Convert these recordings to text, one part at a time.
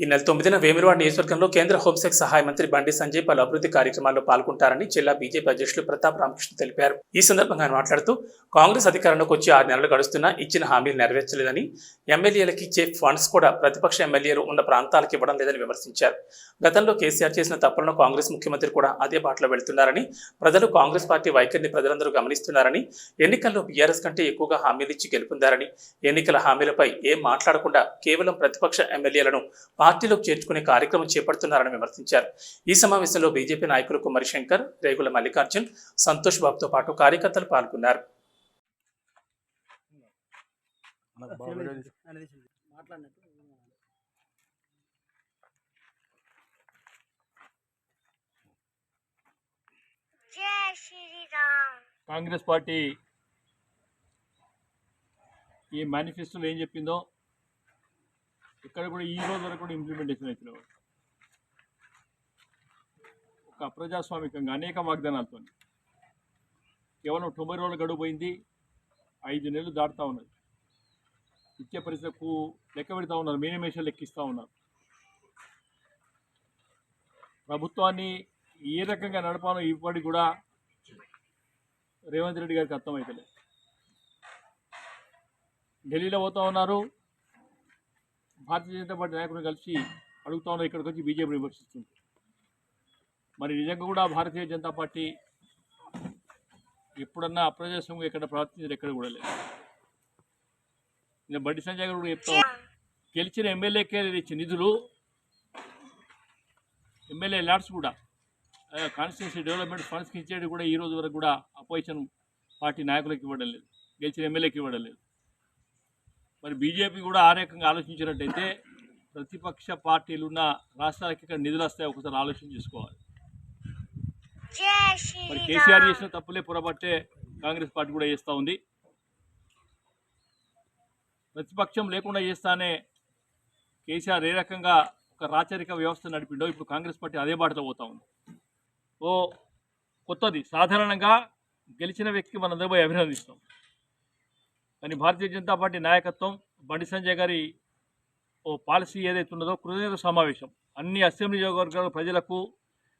ఈ నెల తొమ్మిదిన వేమిరవాడ నియోజకవర్గంలో కేంద్ర హోంశాఖ సహాయ మంత్రి బండి సంజయ్ పలు అభివృద్ధి కార్యక్రమాల్లో పాల్గొంటారని జిల్లా బీజేపీ అధ్యక్షులు ప్రతాప్ రామకృష్ణ తెలిపారు. ఈ సందర్భంగా ఆయన మాట్లాడుతూ కాంగ్రెస్ అధికారంలోకి వచ్చి ఆరు నెలలు గడుస్తున్నా ఇచ్చిన హామీలు నెరవేర్చలేదని ఎమ్మెల్యేలకు ఇచ్చే ఫండ్స్ కూడా ప్రతిపక్ష ఎమ్మెల్యేలు ఉన్న ప్రాంతాలకు ఇవ్వడం లేదని విమర్శించారు. గతంలో కేసీఆర్ చేసిన తప్పులను కాంగ్రెస్ ముఖ్యమంత్రి కూడా అదే బాటలో వెళ్తున్నారని ప్రజలు కాంగ్రెస్ పార్టీ వైఖరిని ప్రజలందరూ గమనిస్తున్నారని ఎన్నికల్లో బీఆర్ఎస్ కంటే ఎక్కువగా హామీలు ఇచ్చి గెలుపొందారని ఎన్నికల హామీలపై ఏం మాట్లాడకుండా కేవలం ప్రతిపక్ష ఎమ్మెల్యేలను పార్టీలోకి చేర్చుకునే కార్యక్రమం చేపడుతున్నారని విమర్శించారు. ఈ సమావేశంలో బీజేపీ నాయకులు కుమారి శంకర్ రేగుల మల్లికార్జున్ సంతోష్ బాబుతో పాటు కార్యకర్తలు పాల్గొన్నారు. కాంగ్రెస్ పార్టీ ఈ మేనిఫెస్టోలో ఏం చెప్పిందో ఇక్కడ కూడా ఈ రోజు వరకు కూడా ఇంప్లిమెంటేషన్ అయితే ఒక అప్రజాస్వామికంగా అనేక వాగ్దానాలతో కేవలం తొంభై రోజులు గడువు పోయింది ఐదు నెలలు దాటుతూ ఉన్నది ఇచ్చే పరిస్థితులకు లెక్క పెడతా ఉన్నారు మేనిమేషన్ లెక్కిస్తూ ఉన్నారు. ప్రభుత్వాన్ని ఏ రకంగా నడపాలో ఇప్పటికి కూడా రేవంత్ రెడ్డి గారికి అర్థమవుతలేదు ఢిల్లీలో పోతూ ఉన్నారు భారతీయ జనతా పార్టీ నాయకులను కలిసి అడుగుతా ఉన్నారు ఇక్కడికి వచ్చి బీజేపీ విమర్శిస్తుంది మరి నిజంగా కూడా భారతీయ జనతా పార్టీ ఎప్పుడన్నా అప్రజాస్వామ్యంగా ఎక్కడ ప్రవర్తించారు ఎక్కడ కూడా లేదు. నేను బండి సంజయ్ గారు కూడా చెప్తా గెలిచిన ఎమ్మెల్యేకే ఇచ్చే నిధులు ఎమ్మెల్యే ల్యాడ్స్ కూడా కాన్స్టిట్యూన్సీ డెవలప్మెంట్ ఫండ్స్కి ఇచ్చేది కూడా ఈ రోజు వరకు కూడా అపోజిషన్ పార్టీ నాయకులకు ఇవ్వడం లేదు. గెలిచిన ఎమ్మెల్యేకి ఇవ్వడం లేదు. మరి బీజేపీ కూడా ఆ రకంగా ఆలోచించినట్టయితే ప్రతిపక్ష పార్టీలు ఉన్న రాష్ట్రాలకి ఇక్కడ నిధులు వస్తాయి. ఒకసారి ఆలోచన చేసుకోవాలి. మరి కేసీఆర్ చేసిన తప్పులే పొరపట్టే కాంగ్రెస్ పార్టీ కూడా చేస్తూ ఉంది. ప్రతిపక్షం లేకుండా చేస్తానే కేసీఆర్ ఏ రకంగా ఒక రాచరిక వ్యవస్థ నడిపిండో ఇప్పుడు కాంగ్రెస్ పార్టీ అదే బాటలో పోతా ఉంది. ఓ కొత్తది. సాధారణంగా గెలిచిన వ్యక్తికి మనందరూ పోయి అభినందిస్తాం. కానీ భారతీయ జనతా పార్టీ నాయకత్వం బండి సంజయ్ గారి ఓ పాలసీ ఏదైతే ఉన్నదో కృతజ్ఞత సమావేశం. అన్ని అసెంబ్లీ నియోజకవర్గాల ప్రజలకు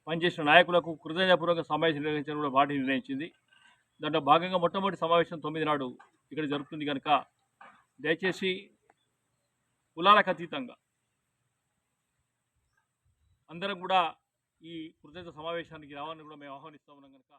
పనిచేసిన నాయకులకు కృతజ్ఞతాపూర్వక సమావేశం నిర్వహించడం కూడా పార్టీ నిర్ణయించింది. దాంట్లో భాగంగా మొట్టమొదటి సమావేశం తొమ్మిది నాడు ఇక్కడ జరుగుతుంది కనుక దయచేసి కులాలకు అతీతంగా అందరం కూడా ఈ కృతజ్ఞత సమావేశానికి రావాలని కూడా మేము ఆహ్వానిస్తా ఉన్నాం కనుక